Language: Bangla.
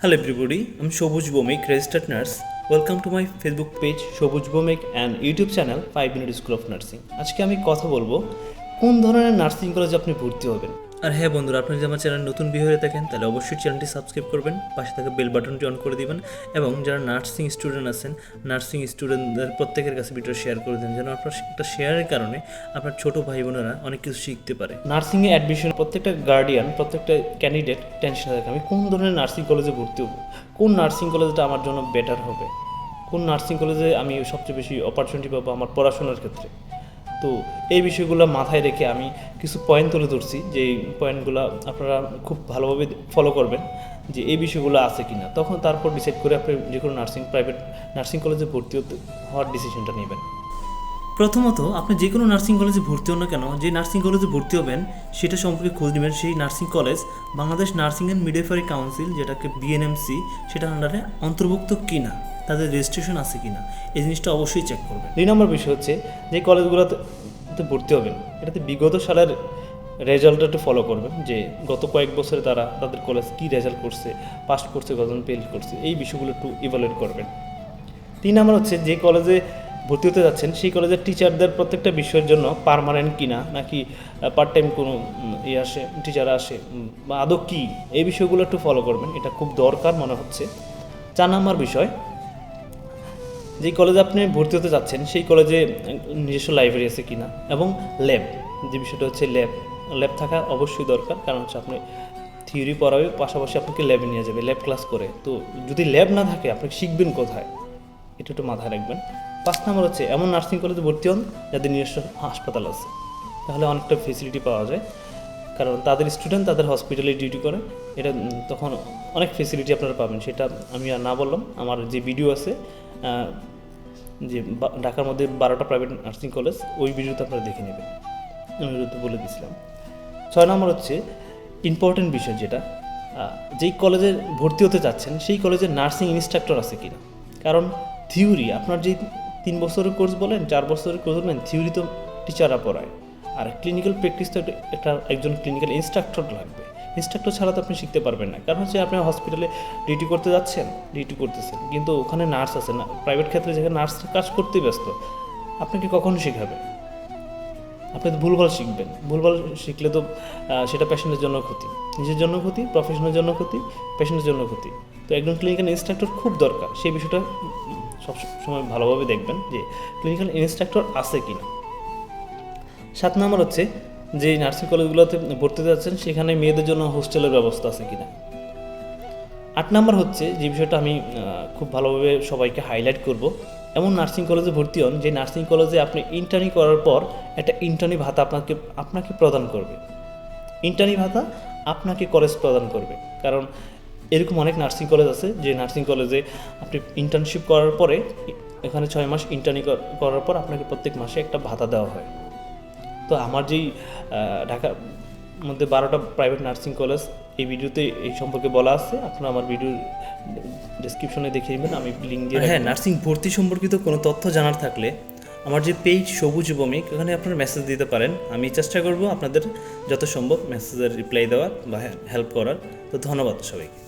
হ্যালো এভরিবডি আমি Sabuj Bhowmik registered nurse welcome to my Facebook page Sabuj Bhowmik and YouTube channel five minute school of nursing আজকে আমি কথা বলব, কোন ধরনের নার্সিং কলেজে আপনি ভর্তি হবেন? আর হ্যাঁ বন্ধুরা, আপনি যদি আমার চ্যানেল নতুন বিয়ে থাকেন, তাহলে অবশ্যই চ্যানেলটি সাবস্ক্রাইব করবেন, পাশে থাকা বেল বাটনটি অন করে দিবেন, এবং যারা নার্সিং স্টুডেন্ট আছেন নার্সিং স্টুডেন্টদের প্রত্যেকের কাছে ভিডিও শেয়ার করে দেন, যেন আপনার একটা শেয়ারের কারণে আপনার ছোট ভাই বোনেরা অনেক কিছু শিখতে পারে। নার্সিংয়ে অ্যাডমিশন প্রত্যেকটা গার্ডিয়ান প্রত্যেকটা ক্যান্ডিডেট টেনশনে থাকে, আমি কোন ধরনের নার্সিং কলেজে ভর্তি হব? কোন নার্সিং কলেজটা আমার জন্য বেটার হবে? কোন নার্সিং কলেজে আমি সবচেয়ে বেশি অপরচুনিটি পাবো আমার পড়াশোনার ক্ষেত্রে? তো এই বিষয়গুলো মাথায় রেখে আমি কিছু পয়েন্ট তুলে ধরছি যে পয়েন্টগুলো আপনারা খুব ভালোভাবে ফলো করবেন যে এই বিষয়গুলো আছে কি না তখন তারপর ডিসাইড করে আপনি যে কোনো নার্সিং প্রাইভেট নার্সিং কলেজে ভর্তি হতে হওয়ার ডিসিশনটা নেবেন। প্রথমত আপনি যে কোনো নার্সিং কলেজে ভর্তি হন না কেন যে নার্সিং কলেজে ভর্তি হবেন সেটা সম্পর্কে খোঁজ নেবেন। সেই nursing college Bangladesh nursing and midwifery council যেটাকে বিএনএমসি সেটা আন্ডারে অন্তর্ভুক্ত কিনা তাদের রেজিস্ট্রেশন আছে কিনা এই জিনিসটা অবশ্যই চেক করবেন। দুই নম্বর বিষয় হচ্ছে যে কলেজগুলোতে তে ভর্তি হবেন এটাতে বিগত সালের রেজাল্টটা একটু ফলো করবেন, যে গত কয়েক বছরে তারা তাদের কলেজ কী রেজাল্ট করছে পাস করছে, কতজন ফেল করছে, এই বিষয়গুলো একটু ইভালুয়েট করবেন। তিন নম্বর হচ্ছে, যে কলেজে ভর্তি হতে যাচ্ছেন, সেই কলেজের টিচারদের প্রত্যেকটা বিষয়ের জন্য পারমানেন্ট কিনা, নাকি পার্ট টাইম কোনো ইয়ে আসে টিচার আসে বা আদৌ কী, এই বিষয়গুলো একটু ফলো করবেন, এটা খুব দরকার মনে হচ্ছে। চার নম্বর বিষয় যেই কলেজে আপনি ভর্তি হতে যাচ্ছেন, সেই কলেজে নিজস্ব লাইব্রেরি আছে কিনা? এবং ল্যাব যে বিষয়টা হচ্ছে ল্যাব ল্যাব থাকা অবশ্যই দরকার, কারণ হচ্ছে আপনি থিওরি পড়াবে পাশাপাশি আপনাকে ল্যাবে নিয়ে যাবে ল্যাব ক্লাস করে। তো যদি ল্যাব না থাকে আপনি শিখবেন কোথায়? এটা একটু মাথায় রাখবেন। পাঁচ নম্বর হচ্ছে, এমন নার্সিং কলেজে ভর্তি হন যাদের নিজস্ব হাসপাতাল আছে। তাহলে অনেকটা ফেসিলিটি পাওয়া যায়। কারণ তাদের স্টুডেন্ট তাদের হসপিটালে ডিউটি করে। এটা তখন অনেক ফেসিলিটি আপনারা পাবেন। সেটা আমি আর না বললাম। আমার যে ভিডিও আছে যে ঢাকার মধ্যে বারোটা প্রাইভেট নার্সিং কলেজ ওই ভিডিওতে আপনারা দেখে নেবেন। আমি বলে দিয়েছিলাম। ছয় নম্বর হচ্ছে ইম্পর্টেন্ট বিষয় যেটা যেই কলেজে ভর্তি হতে চাচ্ছেন, সেই কলেজে নার্সিং ইনস্ট্রাক্টর আছে কিনা? কারণ থিওরি আপনার যে তিন বছরের কোর্স বলেন, চার বছরের কোর্স বলেন থিওরি তো টিচাররা পড়ায়। আর ক্লিনিক্যাল প্র্যাকটিস তো একটা একজন ক্লিনিক্যাল ইনস্ট্রাক্টর লাগবে। ইনস্ট্রাক্টর ছাড়া তো আপনি শিখতে পারবেন না। কারণ হচ্ছে আপনি হসপিটালে ডিউটি করতে যাচ্ছেন ডিউটি করতেছেন। কিন্তু ওখানে নার্স আছে না। প্রাইভেট ক্ষেত্রে যেখানে নার্স কাজ করতেই ব্যস্ত। আপনাকে কখন শেখাবে আপনি তো ভুলভাল শিখবেন। ভুলভাল শিখলে তো সেটা পেশেন্টের জন্য ক্ষতি। নিজের জন্য ক্ষতি প্রফেশনের জন্য ক্ষতি পেশেন্টের জন্য ক্ষতি। তো একজন ক্লিনিক্যাল ইনস্ট্রাক্টর খুব দরকার। সেই বিষয়টা উম, সব সময় ভালোভাবে দেখবেন যে ক্লিনিক্যাল ইনস্ট্রাক্টর আছে কি না সাত নম্বর হচ্ছে যে নার্সিং কলেজগুলোতে ভর্তি যাচ্ছেন, সেখানে মেয়েদের জন্য হোস্টেলের ব্যবস্থা আছে কিনা? আট নাম্বার হচ্ছে যে বিষয়টা আমি খুব ভালোভাবে সবাইকে হাইলাইট করব। এমন নার্সিং কলেজে ভর্তি হন, যে নার্সিং কলেজে আপনি ইন্টার্নি করার পর একটা ইন্টার্নি ভাতা আপনাকে আপনাকে প্রদান করবে। ইন্টার্নি ভাতা আপনাকে কলেজ প্রদান করবে। কারণ এরকম অনেক নার্সিং কলেজ আছে, যে নার্সিং কলেজে আপনি ইন্টার্নশিপ করার পরে, এখানে ছয় মাস ইন্টার্নি করার পর আপনাকে প্রত্যেক মাসে একটা ভাতা দেওয়া হয়। তো আমার যেই ঢাকার মধ্যে বারোটা প্রাইভেট নার্সিং কলেজ এই ভিডিওতে এই সম্পর্কে বলা আছে। আপনারা আমার ভিডিও ডেসক্রিপশনে দেখে নেবেন আমি লিঙ্ক দিয়ে হ্যাঁ নার্সিং ভর্তি সম্পর্কিত কোনো তথ্য জানার থাকলে আমার যে পেজ সবুজ ভৌমিক ওখানে আপনারা মেসেজ দিতে পারেন। আমি চেষ্টা করব আপনাদের যত সম্ভব মেসেজের রিপ্লাই দেওয়ার বা হেল্প করার। তো ধন্যবাদ সবাইকে।